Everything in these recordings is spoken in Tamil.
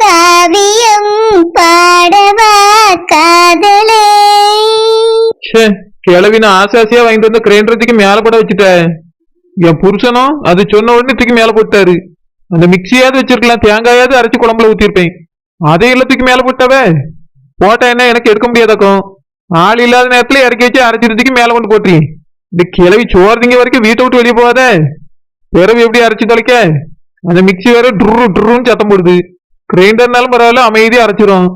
காவியம் பாடவா காதலே. ச்சே கிளவி நான் ஆசாசியா வாங்கிட்டு வந்து கிரைண்டர் மேல போட வச்சுட்டேன் என் புருஷனும் அது சொன்ன உடனே தூக்கி மேல போட்டாரு. அந்த மிக்சியாவது வச்சிருக்கலாம் தேங்காயாவது அரைச்சு குழம்புல ஊத்திருப்பேன் அதே எல்லாம் தூக்கி மேல போட்டாவே போட்டா என்ன எனக்கு எடுக்க முடியாதாக்கும் ஆள் இல்லாத நேரத்துல இறக்கி வச்சு அரைச்சிருந்துக்கு மேல கொண்டு போட்டி இந்த கிளவி சோறுதிங்க வரைக்கும் வீட்டை விட்டு வெளியே போகாத. பிறவு எப்படி அரைச்சு தொலைக்க? அந்த மிக்ஸி வேற ட்ரு ட்ருன்னு சத்தம் போடுது. கிரைண்டர்னாலும் பரவாயில்ல அமைதியா அரைச்சிரும்.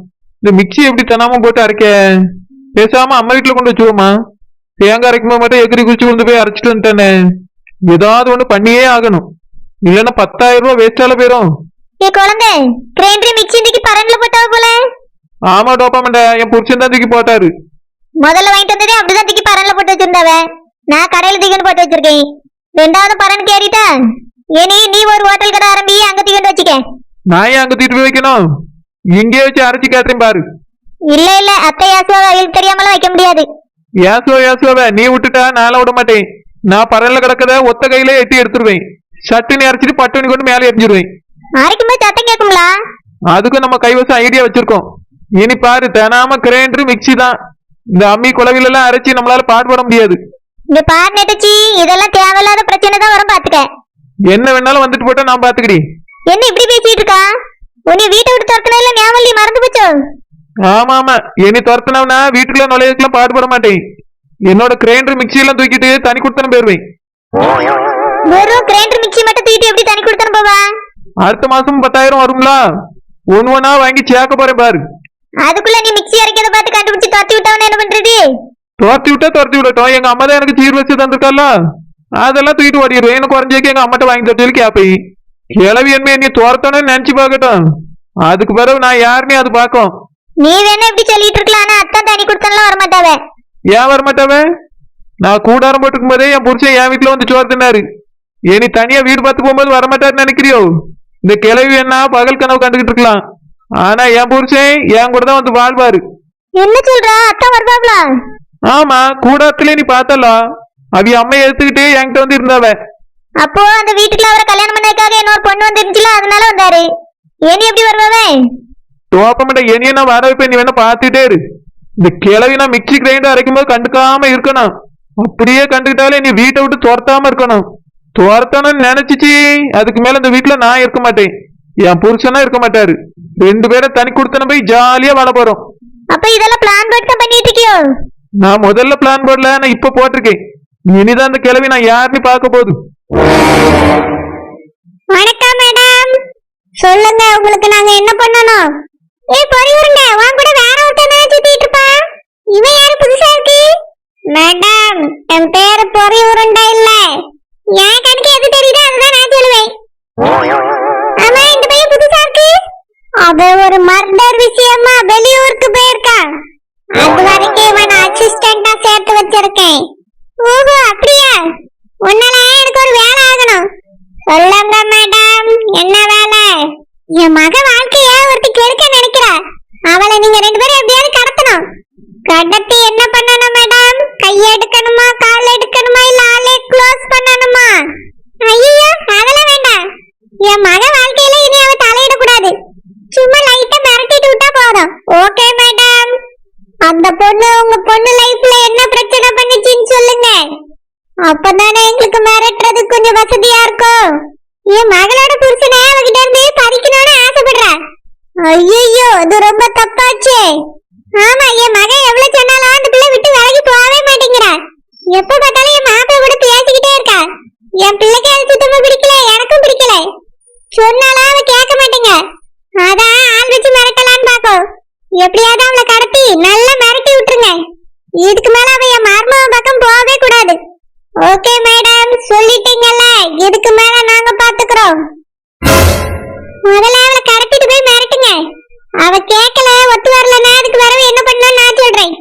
இந்த மிக்ஸி எப்படி தனாம போட்டு அரைக்க? பேசாம அம்மா வீட்டுல கொண்டு வச்சுக்கோமா தேங்காய் அரைக்கும் போது மட்டும் எகிரி குச்சி கொண்டு போய் அரைச்சிட்டு வந்துட்டானே. ஏதாவது ஒண்ணு பண்ணியே ஆகணும். இல்லைன்னா பத்தாயிரம் ரூபாய் வேஸ்டால போயிரும். குழந்தை கிரைண்டர் மிக்சி இன்னைக்கு பரண்ல போட்டாவ போல? ஆமா டோப்பாமண்ட என் புருஷன் தான் தூக்கி போட்டாரு. முதல்ல வாங்கிட்டு வந்ததே அப்படிதான் தூக்கி பரன்ல போட்டு வச்சிருந்தாவ. நான் கடையில தூக்கின்னு போட்டு வச்சிருக்கேன். ரெண்டாவது பரன் கேறிட்டா? இனி நீ ஒரு ஹோட்டல் கடை ஆரம்பி அங்க தூக்கிட்டு வச்சுக்க. நான் ஏன் அங்க தூக்கிட்டு போய் வைக்கணும். இங்கே வச்சு அரைச்சு கேட்டுறேன் பாரு. இல்ல இல்ல அத்தை யாசுவா அவங்களுக்கு தெரியாமலாம் வைக்க முடியாது. ஏசுவ ஏசுவ நீ விட்டுட்டா நான் விட மாட்டேன். நான் பரல்ல கிடக்கத ஒத்த கையில எட்டி எடுத்துருவேன். சட்டுன்னு அரைச்சிட்டு பட்டுனி கொண்டு மேலே எரிஞ்சிருவேன் அரைக்கும் போது சத்தம் கேட்குங்களா அதுக்கும் நம்ம கைவசம் ஐடியா வச்சிருக்கோம். இனி பாரு தெனாம கிரைண்டர் மிக்ஸி தான். இந்த அம்மி குழவில எல்லாம் அரைச்சி நம்மளால பாடுபட முடியாது. இங்க பார் நெட்டச்சி இதெல்லாம் தேவையில்லாத பிரச்சனை தான் வரும் பாத்துக்க. என்ன வேணாலும் வந்துட்டு போட்டா நான் பாத்துக்கிடி என்ன இப்படி பேசிட்டு இருக்கா? உன்னை வீட்டை விட்டு துரத்தினா இல்ல ஞாபகம் மறந்து போச்சோ? ஆமா ஆமா. இனி துரத்துனவனா வீட்டுக்குள்ள நுழையதுக்கெல்லாம் பாடுபட மாட்டேன். என்னோட கிரைண்டர் மிக்ஸி எல்லாம் தூக்கிட்டு தனி கொடுத்தன போயிருவேன். வெறும் கிரைண்டர் மிக்ஸி மட்டும் தூக்கிட்டு எப்படி தண்ணி கொடுத்தனு போவா? அடுத்த மாசம் பத்தாயிரம் வரும்ல ஒன்னு ஒன்னா வாங்கி சேர்க்க போறேன் பாரு. அதுக்குள்ள நீ மிக்ஸி அரைக்கிறத பார்த்து கண்டுபிடிச்சு துரத்தி விட்டவன என்ன பண்றது? துரத்தி விட்டா துரத்தி விடட்டும். எங்க அம்மா தான் எனக்கு சீர் வச்சு தந்திருக்கால அதெல்லாம் தூக்கிட்டு ஓடிடுவேன். எனக்கு குறைஞ்சேக்கு எங்க அம்மாட்ட வாங்கி தரச்சு கேப்பேன். கிளவி என்ன நீ துரத்தணும்னு நினைச்சு பார்க்கட்டும். அதுக்கு பிறகு நான் யாருன்னே அது பார்க்கும். நீ வேணா இப்படி சொல்லிட்டு இருக்கலாம் ஆனா அத்தான் தண்ணி கொடுத்தனலாம் வரமாட்டாவ? ஏன் வரமாட்டாவே? நான் கூடாரம் போட்டுக்கும் போதே என் புருஷன் என் வீட்டுல வந்து சோறு தின்னாரு இனி தனியா வீடு பார்த்து போகும்போது வரமாட்டாருன்னு நினைக்கிறியோ? இந்த கிளவி என்ன பகல் கனவு கண்டுகிட்டு இருக்கலாம். ஆனா என் புருஷன் என் கூட தான் வந்து வாழ்வாரு. என்ன சொல்றா? அத்தா வருவாங்களா ஆமா கூடாரத்திலே நீ பார்த்தல அவி அம்மையை எடுத்துக்கிட்டு என்கிட்ட வந்து இருந்தாவ. அப்போ அந்த வீட்டுக்குள்ள அவரை வந்தாரு. ஏனி எப்படி வருவாவே தோப்பமட்ட இனிய நான் வர வைப்பேன். நீ வேணா பார்த்துட்டே இரு. இந்த கிளவி நான் மிக்சி கிரைண்டர் அரைக்கும் போது கண்டுக்காம இருக்கணும். அப்படியே கண்டுக்கிட்டாலே நீ வீட்டை விட்டு துரத்தாம இருக்கணும். துரத்தணும்னு நினைச்சிச்சு. அதுக்கு மேல இந்த வீட்டுல நான் இருக்க மாட்டேன். என் புருஷனா இருக்க மாட்டாரு. ரெண்டு பேரும் தனி கொடுத்தன போய் ஜாலியா வாழ போறோம். அப்ப இதெல்லாம் பிளான் போட்டு பண்ணிட்டு இருக்கியோ? நான் முதல்ல பிளான் போடல நான் இப்ப போட்டிருக்கேன். இனிதான் அந்த கிளவி நான் யாருன்னு பார்க்க போகுது. வணக்கம் மேடம் சொல்லுங்க உங்களுக்கு நாங்க என்ன பண்ணணும்? ஏய் பொறி உருண்டை உன் கூட வேற ஒருத்தன் தானே சுத்திட்டு இருப்பா? இவன் யாரு புதுசா இருக்கு? மேடம் என் பேரு பொறி உருண்டை இல்லை. அப்பதானே எங்களுக்கு மிரட்டுறது கொஞ்சம் வசதியா இருக்கும் என் மகளோட புருஷனை அவகிட்ட இருந்து பறிக்கணும்னு ஆசைப்படுறா. ஐயோ இது ரொம்ப தப்பாச்சே. ஆமா என் மகன் எவ்வளவு சொன்னாலும் அந்த பிள்ளை விட்டு விலகி போகவே மாட்டேங்கிறா. எப்ப பார்த்தாலும் என் மாப்பிள்ளை கூட பேசிக்கிட்டே இருக்கா. என் பிள்ளைக்கு அது சுத்தமா பிடிக்கல எனக்கும் பிடிக்கல. சொன்னாலும் அவ கேட்க மாட்டேங்க. அதான் ஆள் வச்சு மிரட்டலான்னு பாக்கோம் எப்படியாவது அவளை கடத்தி நல்லா மிரட்டி விட்டுருங்க. இதுக்கு மேல அவ என் மருமகன் பக்கம் போகவே கூடாது. ஓகே மேடம் சொல்லிட்டீங்கல்ல. இதுக்கு மேல நாங்க பாத்துக்கிறோம். முதல்ல அவளை கரட்டிட்டு போய் மிரட்டுங்க. அவ கேட்கல ஒத்து வரலன்னா அதுக்கு வரவு என்ன பண்ணணும் நான் சொல்றேன்.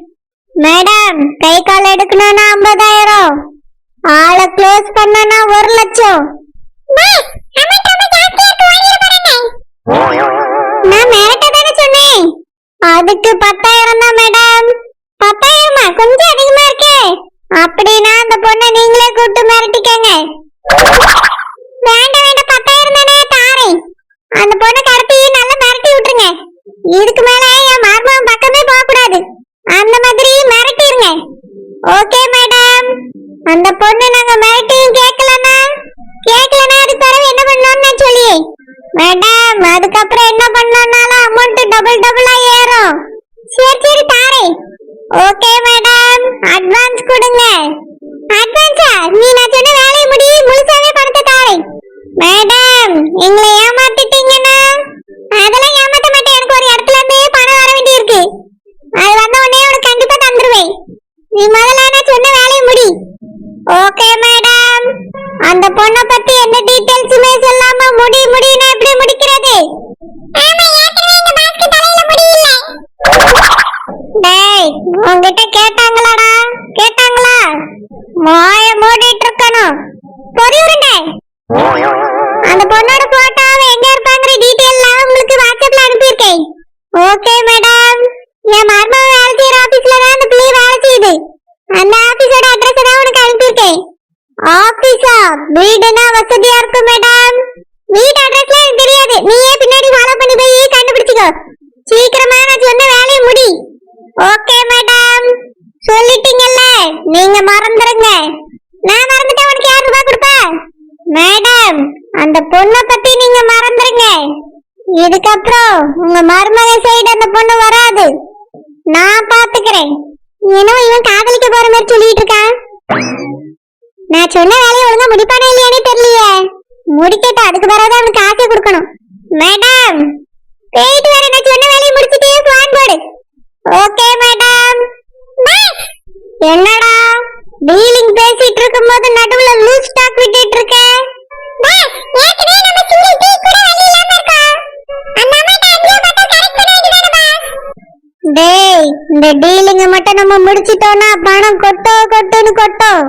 மேடம் கை கால் எடுக்கணும்னா ஐம்பதாயிரம். ஆளை க்ளோஸ் பண்ணனா ஒரு லட்சம். நான் மிரட்ட தானே சொன்னேன். அதுக்கு பத்தாயிரம் தான் மேடம் பத்தாயிரமா? கொஞ்சம் அதிகமா இருக்கே. அப்படின்னா அந்த பொண்ணை நீங்களே கூப்பிட்டு மிரட்டிக்கங்க. வேண்டாம் வேண்டாம் பத்தாயிரம் தானே அந்த பொண்ணை கடத்தி நல்லா மிரட்டி விட்டுருங்க. இதுக்கு மேல என் மார்பம் பக்கமே போக கூடாது அந்த மாதிரி மிரட்டிருங்க. ஓகே மேடம் அந்த பொண்ணு நாங்க மிரட்டியும் கேட்கலன்னா கேட்கலன்னா அதுக்கு பிறகு என்ன பண்ணணும்னு நான் சொல்லியே. மேடம் அதுக்கப்புறம் என்ன பண்ணோம்னாலும் அமௌண்ட் டபுள் டபுளா ஏறும். சரி சரி தாரேன் ஓகே அந்த பொண்ணை பத்தி எந்த டீடைல்ஸுமே சொல்லாம முடி முடினா எப்படி முடிக்கிறது? ஆமா ஏற்கனவே இந்த பாஸ்க்கு தலையில முடி டேய் உன்கிட்ட கேட்டாங்களாடா? கேட்டாங்களா? மாய மூடிட்டு இருக்கணும். பொறியுருண்ட அந்த பொண்ணோட போட்டோ எங்க இருப்பாங்கிற டீடைல் உங்களுக்கு வாட்ஸ்அப்ல அனுப்பியிருக்கேன். ஓகே மேடம் வீடுனா வசதியா இருக்கும் மேடம் வீடு அட்ரஸ்ல எனக்கு தெரியாது. நீயே பின்னாடி ஃபாலோ பண்ணி போய் கண்டுபிடிச்சுக்கோ. சீக்கிரமா நான் சொன்ன வேலையை முடி. ஓகே மேடம் சொல்லிட்டீங்கல்ல. நீங்க மறந்துருங்க. நான் மறந்துட்டா உனக்கு யார் ரூபாய் கொடுப்பா? மேடம் அந்த பொண்ணை பத்தி நீங்க மறந்துருங்க. இதுக்கப்புறம் உங்க மருமக சைடு அந்த பொண்ணு வராது. நான் பாத்துக்கிறேன். இன்னும் இவன் காதலிக்க போற மாதிரி சொல்லிட்டு இருக்கான். நான் சொன்ன வேலையை ஒழுங்கா முடிப்பானா இல்லையானே தெரியலையே. முடிக்கட்டும் அதுக்கு பிறகு அவனுக்கு காசை கொடுக்கணும். மேடம் போயிட்டு வர நான் சொன்ன வேலையை முடிச்சிட்டே ஃபோன் போடு ஓகே மேடம். என்னடா? டீலிங் பேசிட்டு இருக்கும்போது நடுவுல லூஸ் ஸ்டாக் விட்டுட்டு இருக்க? டேய் இந்த டீலிங்க மட்டும் நம்ம முடிச்சிட்டோம்னா பணம் கொட்டோ கொட்டுன்னு கொட்டும்.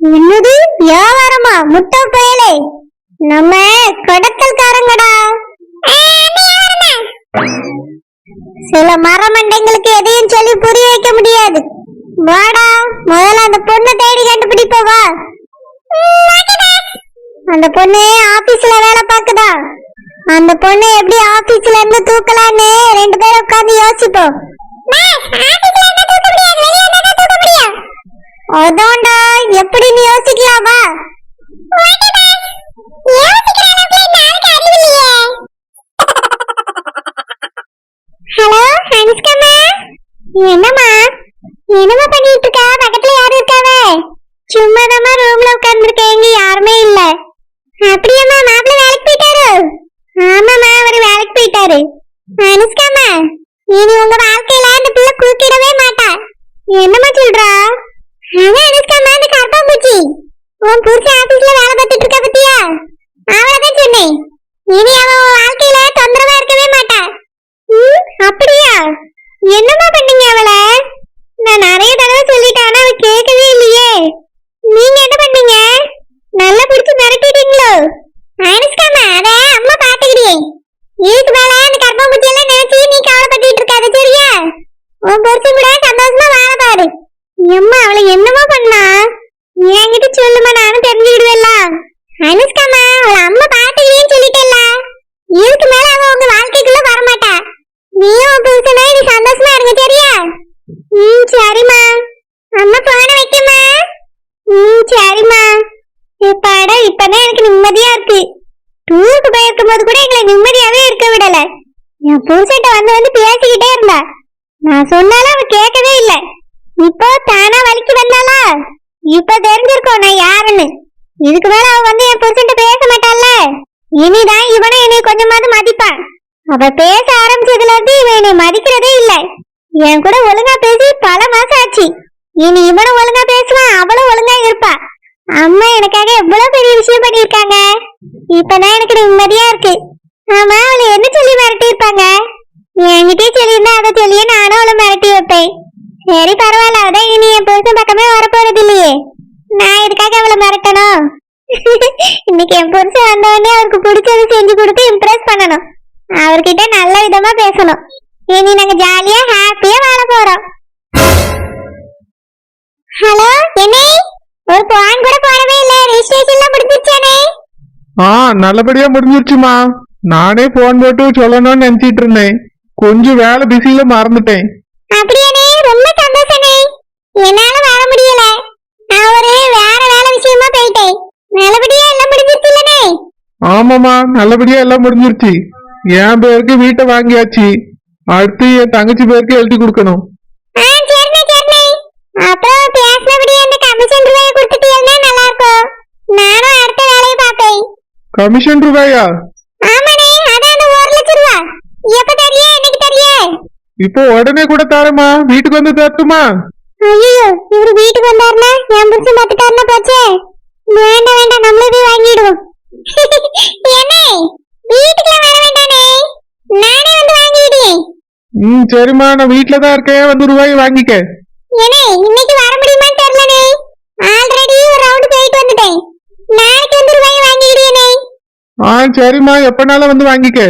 என்னது? வியாபாரமா? முட்டை பயலே? நம்ம கடத்தல்காரங்கடா. சில மரமண்டைங்களுக்கு எதையும் சொல்லி புரிய வைக்க முடியாது வாடா முதல்ல அந்த பொண்ணை தேடி கண்டுபிடிப்ப வா. அந்த பொண்ணு ஆபீஸ்ல வேலை பாக்குதா அந்த பொண்ணு எப்படி ஆபீஸ்ல இருந்து தூக்கலான்னு ரெண்டு பேரும் உட்கார்ந்து யோசிப்போம். அதோண்டா எப்படி நீ யோசிக்கலாம் வா. ஹலோ அனுஷ்காமா என்னம்மா? என்னமா பண்ணிட்டு இருக்க? பக்கத்துல யாரும் இருக்காவ? சும்மாதாம்மா ரூம்ல உட்கார்ந்துருக்கேன் இங்க யாருமே இல்ல. அப்படியம்மா மாப்பிள்ள வேலைக்கு போயிட்டாரு? ஆமாம்மா அவர் வேலைக்கு போயிட்டாரு. அனுஷ்காமா இனி உங்க வாழ்க்கையில அந்த பிள்ளை குறுக்கிடவே மாட்டா. என்னம்மா சொல்றா? அதான் அனுஷ்காமா அந்த கருப்பா பூச்சி உன் புருஷன் ஆபீஸ்ல வேலை பார்த்துட்டு இருக்கா பத்தியா? அவளதான் சொன்னேன். இனி அவன் வாழ்க்கை வாழ்க்கையில தொந்தரவா இருக்கவே மாட்டா ம், அப்படியா என்னம்மா பண்ணீங்க அவளை நான் நிறைய தடவை சொல்லிட்டேன் ஆனா அவ கேட்கவே இல்லையே நீங்க என்ன பண்ணீங்க நல்லா பிடிச்சு மிரட்டிட்டீங்களோ அனுஷ்காமா அத அம்மா பாத்துக்கிட்டே இதுக்கு மேல அந்த கர்ப்பம்பூச்சி எல்லாம் நினைச்சு நீ கவலைப்பட்டுட்டு இருக்காத சரியா உன் புருஷன் கூட சந்தோஷமா வாழ பாரு எம்மா அவளை என்னமா பண்ணா? என்கிட்ட சொல்லுமா நானும் தெரிஞ்சுக்கிடுவேல்ல அனுஷ்காமா அவள் அம்மா பாத்துக்கிறேன்னு சொல்லிட்டேல்ல இதுக்கு மேல அவ உங்க வாழ்க்கைக்குள்ள வரமாட்டா. நீயும் புதுசுனா நீ சந்தோஷமா இருங்க சரியா? ம் சரிம்மா. அம்மா போன வைக்கம்மா. ம் சரிம்மா. இப்பாடா இப்பதான் எனக்கு நிம்மதியா இருக்கு. டூருக்கு போயிருக்கும் போது கூட எங்களை நிம்மதியாவே இருக்க விடல. என் புருஷன்ட்ட வந்து வந்து பேசிக்கிட்டே இருந்தா. நான் சொன்னாலும் அவ கேட்கவே இல்லை. இப்போ தானா வலிக்கு வந்தால இப்ப தெரிஞ்சிருக்கோம் நான் யாருன்னு. இதுக்கு மேல அவ வந்து என் புருஷன் பேச மாட்டாள்ல. இனிதான் இவனும் என்னை கொஞ்சமாவது மதிப்பான். அவ பேச ஆரம்பிச்சதுல இருந்து இவன் என்னை மதிக்கிறதே இல்ல. என் கூட ஒழுங்கா பேசி பல மாசம் ஆச்சு. இனி இவனும் ஒழுங்கா பேசுவான் அவளும் ஒழுங்கா இருப்பா. அம்மா எனக்காக எவ்வளவு பெரிய விஷயம் பண்ணிருக்காங்க இப்பதான் எனக்கு நிம்மதியா இருக்கு. ஆமா அவளை என்ன சொல்லி மிரட்டி இருப்பாங்க என்கிட்டயே சொல்லியிருந்தா அதை சொல்லியே நானும் அவளை மிரட்டி வைப்பேன். சரி பரவாயில்ல. அதான் இனி என் புருஷன் பக்கமே வரப்போறது இல்லையே நான் இதுக்காக அவளை மிரட்டணும்? இன்னைக்கு என் புருஷன் வந்த உடனே அவருக்கு பிடிச்சதை செஞ்சு கொடுத்து இம்ப்ரெஸ் பண்ணணும். அவர்கிட்ட நல்ல விதமா பேசணும். இனி நாங்க ஜாலியா ஹாப்பியா வாழ போறோம். ஹலோ என்னை? ஒரு பான் கூட போடவே இல்ல. ரெஜிஸ்ட்ரேஷன்லாம் முடிஞ்சிருச்சானே? ஆ நல்லபடியா முடிஞ்சிருச்சுமா. நானே போன் போட்டு சொல்லணும்னு நினைச்சிட்டு இருந்தேன். கொஞ்சம் வேலை பிஸியில மறந்துட்டேன். அப்படியானே என்னால வர முடியல. நான் ஒரு வேற வேலை விஷயமா போயிட்டேன். நல்லபடியா எல்லாம் முடிஞ்சிருச்சுலனே ஆமாமா நல்லபடியா எல்லாம் முடிஞ்சிருச்சு. என் பேருக்கு வீட்டை வாங்கியாச்சு. அடுத்து என் தங்கச்சி பேருக்கு எழுதி கொடுக்கணும். அப்புறம் பேசினபடி அந்த கமிஷன் ரூபாயை கொடுத்துட்டீங்கன்னா நல்லா இருக்கும் நானும் அடுத்த வேலையை பார்ப்பேன். கமிஷன் ரூபாயா? ஆமாடே அதான் அந்த ஒரு லட்சம் ரூபா. எப்ப தரியா என்னைக்கு தரியா இப்போ உடனே கூட தரமா வீட்டுக்கு வந்து தரட்டுமா? ஐயோ இவரு வீட்டுக்கு வந்தாருன்னா என் புருஷன் பார்த்துட்டாருன்னா போச்சே. வேண்டாம் வேண்டாம் நம்மளே போய் வாங்கிடுவோம். என்ன வீட்டுக்குலாம் வர வேண்டானே. நானே வந்து வாங்கிடுவேன் ம் சரிம்மா நான் வீட்டுல தான் இருக்கேன். வந்து ரூபாய் வாங்கிக்க. ஏனே இன்னைக்கு வர முடியுமான்னு தெரியலனே. ஆல்ரெடி ஒரு ரவுண்ட் போயிட்டு வந்துட்டேன். நாளைக்கு வந்து ரூபாய் வாங்கிடுவேனே ஆ சரிம்மா எப்பனாலும் வந்து வாங்கிக்க.